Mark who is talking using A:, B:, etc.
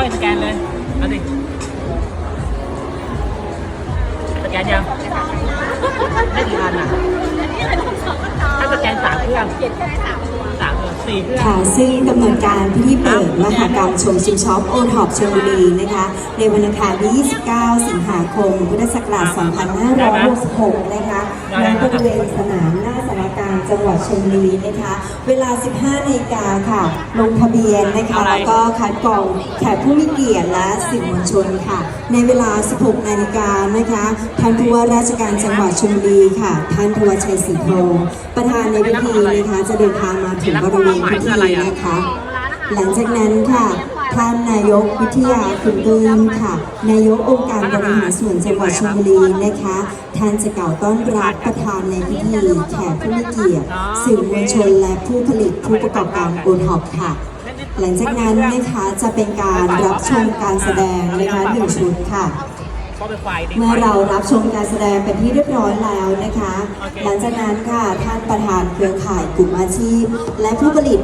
A: ก้อยสแกนเลยเอาดิสแกนยังได้กี่อันอะถ้าสแกนสามเครื่องสามเครื่องสี่เครื่อง
B: ค่ะ ซึ่งกำหนดการพิธีเปิดมหกรรมชมชิมช็อปโอท็อปชลบุรีนะคะ ในวันอังคารที่ 29 สิงหาคม พุทธศักราช 2566 นะคะณบริเวณสนาม งหวัดชลบุรีนะคะ เวลา 15นาฬิกาค่ะ ลงทะเบียนนะคะ แล้วก็คัดกรองแขกผู้มีเกียรติและสื่อมวลชนค่ะ ในเวลา 16นาฬิกานะคะท่านผู้ว่าราชการจังหวัดชลบุรีค่ะ ท่านทวชชัยศรีโทประธานในพิธีนะคะจะเดินทางมาถึงบริเวณพิธีนะคะ หลังจากนั้นค่ะ ท่านนายกวิทยาคุณปลื้มค่ะ นายกองค์การบริหารส่วนจังหวัดชลบุรีนะคะ ท่านจะกล่าวต้อนรับประธานในพิธีแขกผู้มีเกียรติสื่อมวลชนและผู้ผลิตผู้ประกอบการโอทอปค่ะ หลังจากนั้นนะคะจะเป็นการรับชมการแสดงนะคะหนึ่งชุดค่ะ
A: เพราะเป็นไฟดิ
B: เมื่อเรารับชมการแสดงเป็นที่เรียบร้อยแล้วนะคะ หลังจากนั้นค่ะท่านประธานเครือข่ายกลุ่มอาชีพ และผู้ผลิต